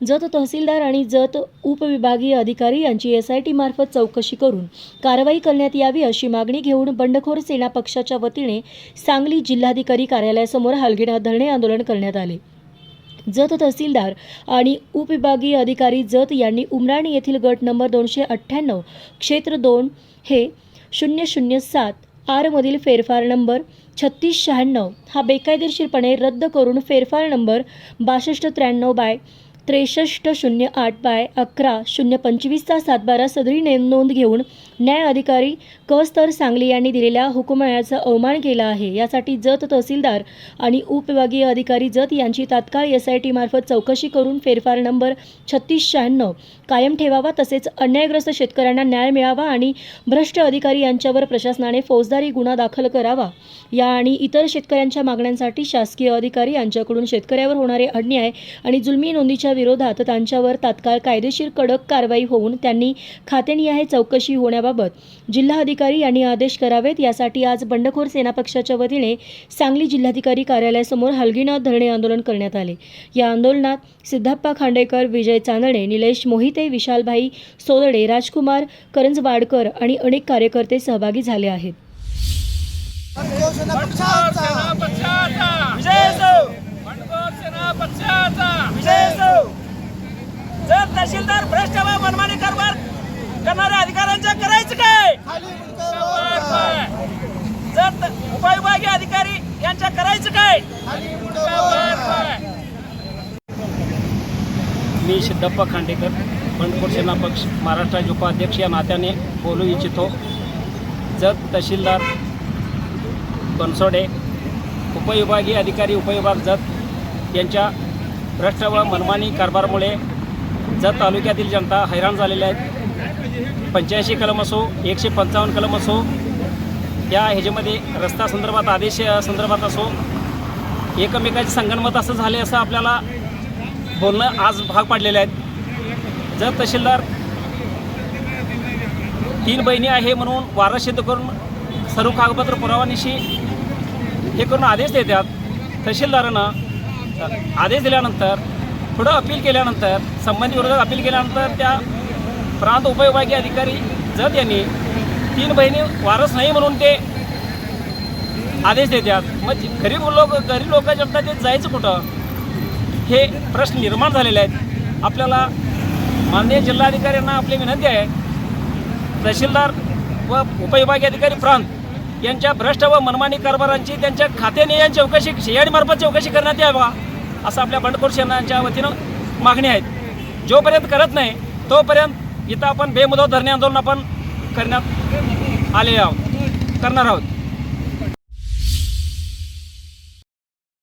जत तहसीलदार आणि जत उपविभागीय अधिकारी यांची एस आय टीमार्फत चौकशी करून कारवाई करण्यात यावी अशी मागणी घेऊन बंडखोर सेना पक्षाच्या वतीने सांगली जिल्हाधिकारी कार्यालयासमोर हलगीनाथ धरणे आंदोलन करण्यात आले. जत तहसीलदार आणि उपविभागीय अधिकारी जत यांनी उमराणी येथील गट नंबर दोनशे अठ्ठ्याण्णव क्षेत्र दोन हे शून्य शून्य सात आरमधील फेरफार नंबर छत्तीस शहाण्णव हा बेकायदेशीरपणे रद्द करून फेरफार नंबर बासष्ट त्र्याण्णव बाय त्रेसष्ट शून्य आठ बाय अकरा शून्य पंचवीसचा सातबारा सदरी ने नोंद घेऊन न्याय अधिकारी कस्तर सांगली यांनी दिलेल्या हुकुमयाचा अवमान केला आहे. यासाठी जत तहसीलदार आणि उपविभागीय अधिकारी जत यांची तात्काळ एस आय टी मार्फत चौकशी करून फेरफार नंबर छत्तीस शहाण्णव कायम ठेवावा तसेच अन्यायग्रस्त शेतकऱ्यांना न्याय मिळावा आणि भ्रष्ट अधिकारी यांच्यावर प्रशासनाने फौजदारी गुन्हा दाखल करावा या आणि इतर शेतकऱ्यांच्या मागण्यांसाठी शासकीय अधिकारी यांच्याकडून शेतकऱ्यावर होणारे अन्याय आणि जुलमी नोंदीच्या विरोधात त्यांच्यावर तात्काळ कायदेशीर कडक कारवाई होऊन त्यांनी खातेनिहाय चौकशी होण्याबाबत जिल्हाधिकारी यांनी आदेश करावेत. यासाठी आज बंडखोर सेना पक्षाच्या वतीने सांगली जिल्हाधिकारी कार्यालयासमोर हलगीनाथ धरणे आंदोलन करण्यात आले. या आंदोलनात सिद्धप्पा खांडेकर विजय चांदणे निलेश मोहिते विशालभाई सोदडे राजकुमार करंजवाडकर आणि अनेक कार्यकर्ते सहभागी झाले आहेत. विजय सेना पक्षाचा! तहसीलदार भ्रष्ट व मनमानी कारभार करणाऱ्या अधिकाऱ्यांचं करायचं काय. जर उपविभागीय अधिकारी यांच्या करायचं काय. मी सिद्धप्पा खांडेकर बंडखोर सेना पक्ष महाराष्ट्राचे उपाध्यक्ष या नात्याने बोलू इच्छितो. जत तहसीलदार बनसोडे उपविभागीय अधिकारी उपविभाग जत यांच्या भ्रष्ट व मनमानी कारभारामुळे जत तालुक्यातील जनता हैराण झालेल्या आहेत पंच्याऐंशी कलम असो एकशे पंचावन्न कलम असो या ह्याच्यामध्ये रस्ता संदर्भात आदेश संदर्भात असो एकमेकाचे संगणमत असं झाले असं आपल्याला बोलणं आज भाग पाडलेले आहेत. जर तहसीलदार तीन बहिणी आहे म्हणून वारस सिद्ध करून सर्व कागदपत्र पुरावानिशी हे करून आदेश देतात तहसीलदारानं आदेश दिल्यानंतर पुढं अपील केल्यानंतर संबंधित विरोधात अपील केल्यानंतर त्या प्रांत उपविभागीय अधिकारी जत यांनी तीन बहिणी वारस नाही म्हणून ते आदेश देतात. मग गरीब लोक गरीब लोकांच्या ते जायचं कुठं? हे प्रश्न निर्माण झालेले आहेत. आपल्याला माननीय जिल्हाधिकाऱ्यांना आपली विनंती आहे. तहसीलदार व उपविभागीय अधिकारी प्रांत यांच्या भ्रष्ट व मनमानी कारभारांची त्यांच्या खात्याने या चौकशी शेयाडीमार्फत चौकशी करण्यात यावा. असं आपल्या बंडखोर सेनाच्या वतीनं मागणी आहेत. जोपर्यंत करत नाही तोपर्यंत इथं आपण बेमुदत धरणे आंदोलन आपण करण्यात आले आहोत करणार आहोत.